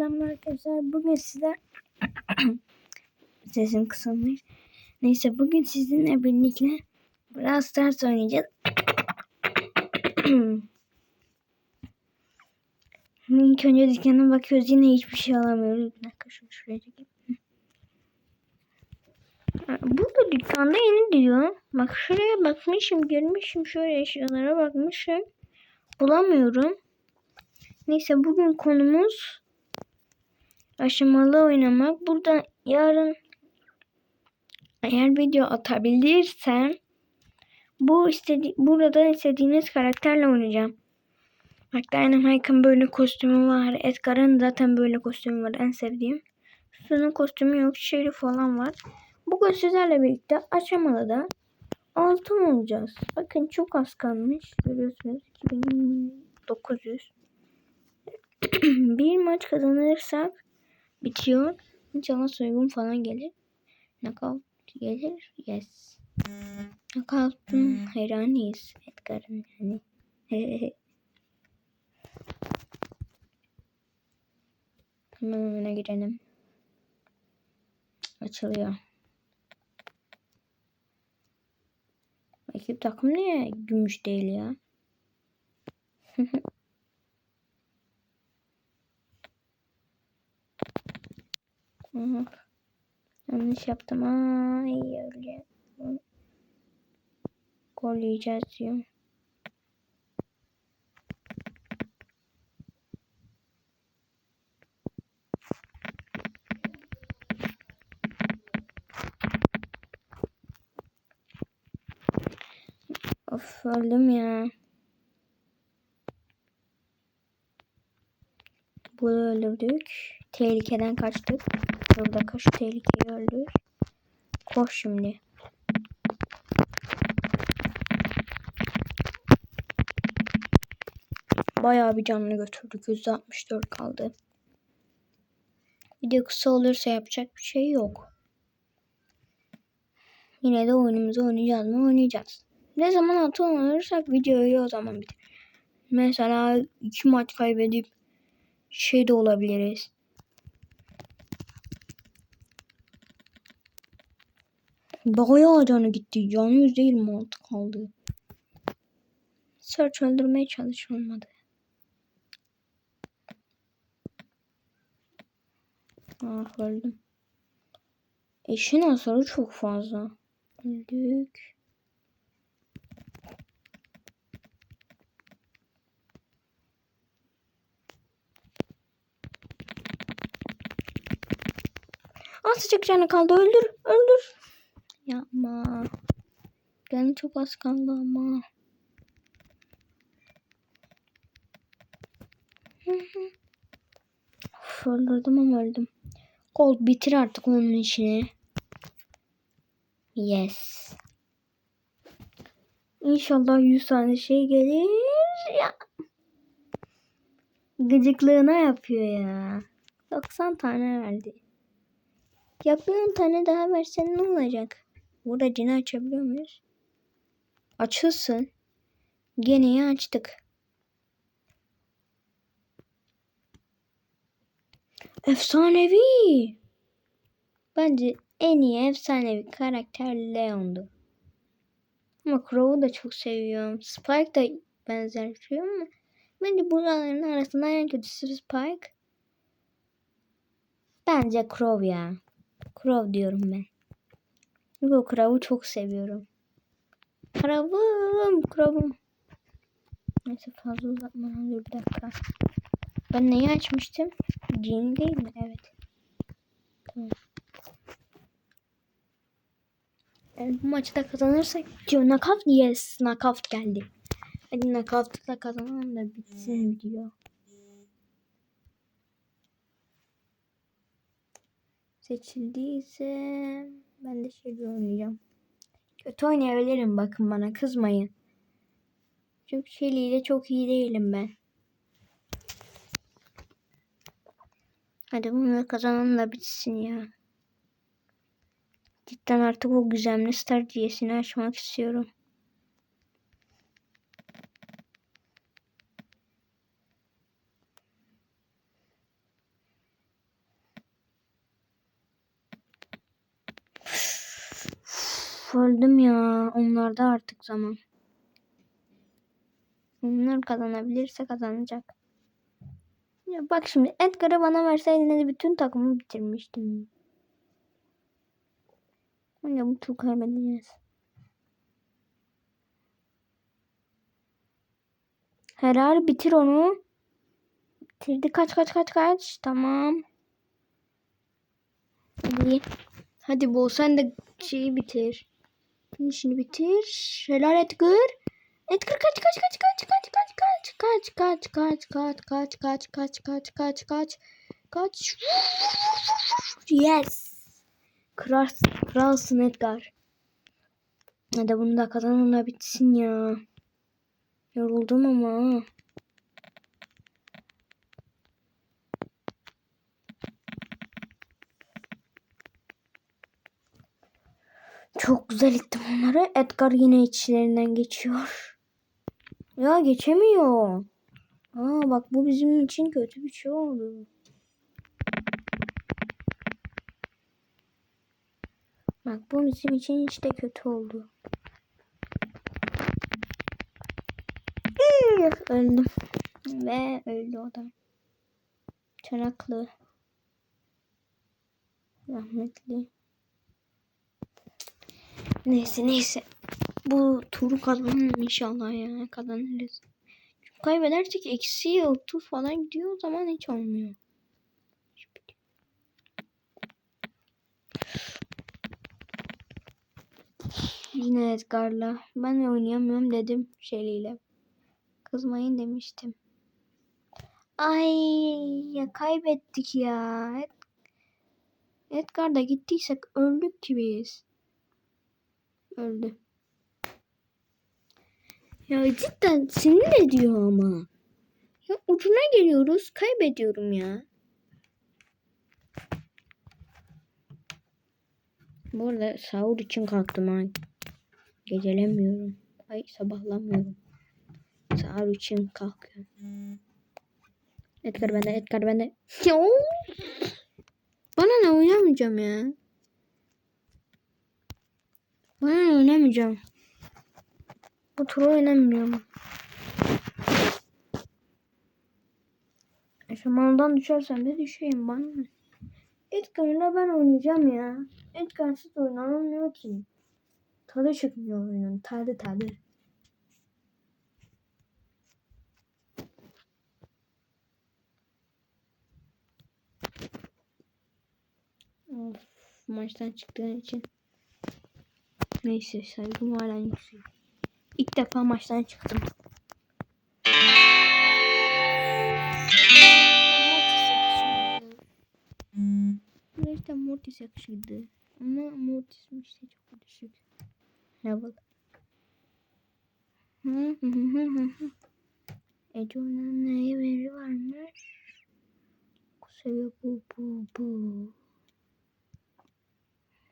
Selam arkadaşlar. Bugün size sesim kısılmış. Neyse bugün sizinle birlikte Brawl Stars oynayacağız. İlk önce dükkana bakıyoruz. Yine hiçbir şey alamıyoruz. Bir dakika şunu şuraya çekeyim. Burada dükkanda yeni diyor. Bak şuraya bakmışım, görmüşüm. Şöyle eşyalara bakmışım. Bulamıyorum. Neyse bugün konumuz aşamalı oynamak. Burada yarın eğer video atabilirsem bu istedi burada istediğiniz karakterle oynayacağım. Bak Dynamite'ın böyle kostümü var. Edgar'ın zaten böyle kostümü var. En sevdiğim. Su'nun kostümü yok. Şerif falan var. Bugün sizlerle birlikte aşamalıda altın olacağız. Bakın çok az kalmış. Görüyorsunuz. 2900. bir maç kazanırsak bitiyor. İnşallah soygun falan gelir. Knockout gelir. Yes. Knockout'un hayranıyız. Edgar'ın yani. Hemen oyuna girelim. Açılıyor. Ekip takım niye gümüş değil ya? Yanlış yaptım. Ay öyle. Gol yiyeceğiz diyorum. Of öldüm ya. Bunu öldürdük. Tehlikeden kaçtık. Burada kaç tehlikeyi öldür. Koş şimdi. Bayağı bir canlı götürdük. %64 kaldı. Video kısa olursa yapacak bir şey yok. Yine de oyunumuzu oynayacağız mı? Oynayacağız. Ne zaman atı oynarsak videoyu o zaman bitir. Mesela iki maç kaybedip şey de olabiliriz. Bayağı canı gitti. Canı yüz değil mi altı kaldı. Search öldürmeye çalış olmadı. Ah öldüm. Eşin hasarı çok fazla. Öldük. Azıcık canı kaldı. Öldür. Öldür. Yapma. Canı çok az kaldı ama. Of, öldürdüm ama öldüm. Kol bitir artık onun işini. Yes. İnşallah 100 tane şey gelir. Ya. Gıcıklığına yapıyor ya. 90 tane verdi. Ya bir 10 tane daha versen ne olacak? Burada cini açabiliyor muyuz? Açılsın. Geneyi açtık. Efsanevi. Bence en iyi efsanevi karakter Leon'du. Ama Crow'u da çok seviyorum. Spike da benzer ama bence bunların arasında en kötüsü Spike. Bence Crow ya. Crow diyorum ben. Çünkü o Crow'u çok seviyorum. Crow'um, Crow'um. Neyse fazla uzatmadan dur bir dakika. Ben neyi açmıştım? Jean değil mi? Evet. Tamam. Evet, bu maçı da kazanırsak diyor knockout yes knockout geldi. Hadi knockout'la kazanalım da bitsin video. Seçildiyse ben de şey oynayacağım. Kötü oynayabilirim bakın bana kızmayın. Çünkü Shelly çok iyi değilim ben. Hadi bunu kazanalım da bitsin ya. Cidden artık o güzelli star diyesini açmak istiyorum. Of öldüm ya. Onlarda artık zaman. Onlar kazanabilirse kazanacak. Ya bak şimdi Edgar'ı bana verseydin de bütün takımı bitirmiştim. Ya bu tur kaybedeceğiz. Helal bitir onu. Bitirdi kaç kaç kaç kaç. Tamam. Hadi. Hadi bol sen de şeyi bitir. İşini bitir. Helal Edgar. Edgar kaç kaç kaç kaç kaç kaç kaç kaç kaç kaç kaç kaç kaç kaç kaç kaç kaç yes kralsın kralsın Edgar hadi bunu da kazanınla bitsin ya yoruldum ama çok güzel ittim onları Edgar yine içlerinden geçiyor ya geçemiyor. Aa bak bu bizim için kötü bir şey oldu. Bak bu bizim için işte kötü oldu. Öldüm. Ve öldü o da. Çanaklı. Rahmetli. Neyse neyse. Bu turu kazanalım inşallah ya. Kazanırız. Çünkü kaybedersek eksi 30 falan gidiyor o zaman hiç olmuyor. Yine Edgar'la. Ben oynayamıyorum dedim şeyliyle. Kızmayın demiştim. Ay ya kaybettik ya. Ed Edgar'da gittiysek öldük ki biz. Öldü. Ya cidden sinir ediyor ama. Ya ucuna geliyoruz kaybediyorum ya. Bu arada sahur için kalktım ha. Gecelemiyorum. Ay sabahlamıyorum. Sahur için kalkıyorum. Edgar bende, Edgar bende. Ya, Bana ne oynamayacağım ya. Ne oynamayacağım. Bu turu oynamıyorum. Şamandan düşersem de düşeyim bana ne? Edgar'la ben oynayacağım ya. Edgar'sız oynanamıyor ki. Tadı çıkmıyor oyunun. Tadı tadı. Of, maçtan çıktığın için. Neyse saygım hala yüksek. İlk defa maçtan çıktım. Gerçekten Mortis yakışırdı. Ama Mortis'im işte çok düşük. Level. Eco'nun neye veri varmış? Seviyor bu bu bu.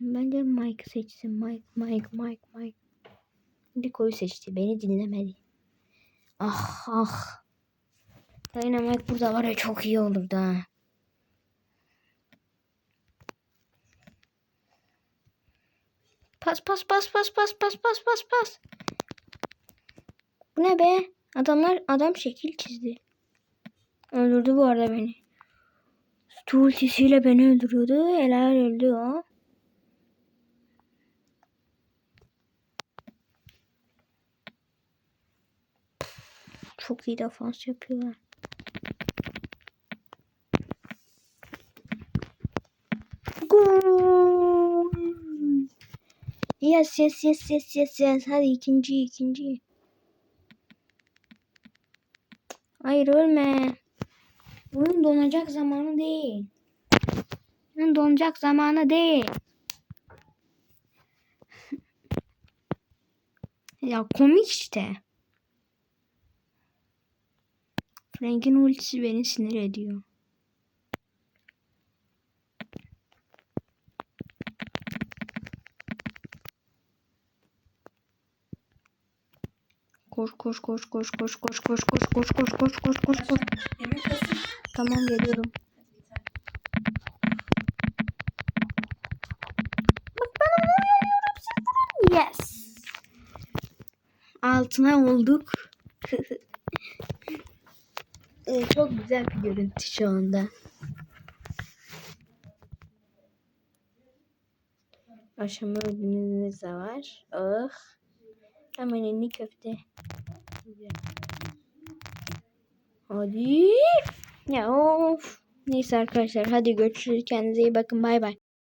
Bence Mike seçsin. Mike, Mike, Mike, Mike. Rico'yu seçti. Beni dinlemedi. Ah ah. Dynamite burada var ya çok iyi olurdu ha. Pas pas pas pas pas pas pas pas pas. Bu ne be? Adamlar adam şekil çizdi. Öldürdü bu arada beni. Stu ultisiyle beni öldürüyordu. Helal öldü o. Çok iyi defans yapıyorlar. Yes yes yes yes yes yes. Hadi ikinci ikinci. Hayır ölme. Oyun donacak zamanı değil. Oyun donacak zamanı değil. ya komik işte. Frank'in ultisi beni sinir ediyor. Koş koş koş koş koş koş koş koş koş koş koş koş koş koş. Tamam geliyorum. Yes. Altına olduk. Evet, Çok güzel bir görüntü şu anda. Aşama ürünümüz de var. Oh. Hemen elini köfte. Hadi. Ya of. Neyse arkadaşlar hadi görüşürüz. Kendinize iyi bakın. Bay bay.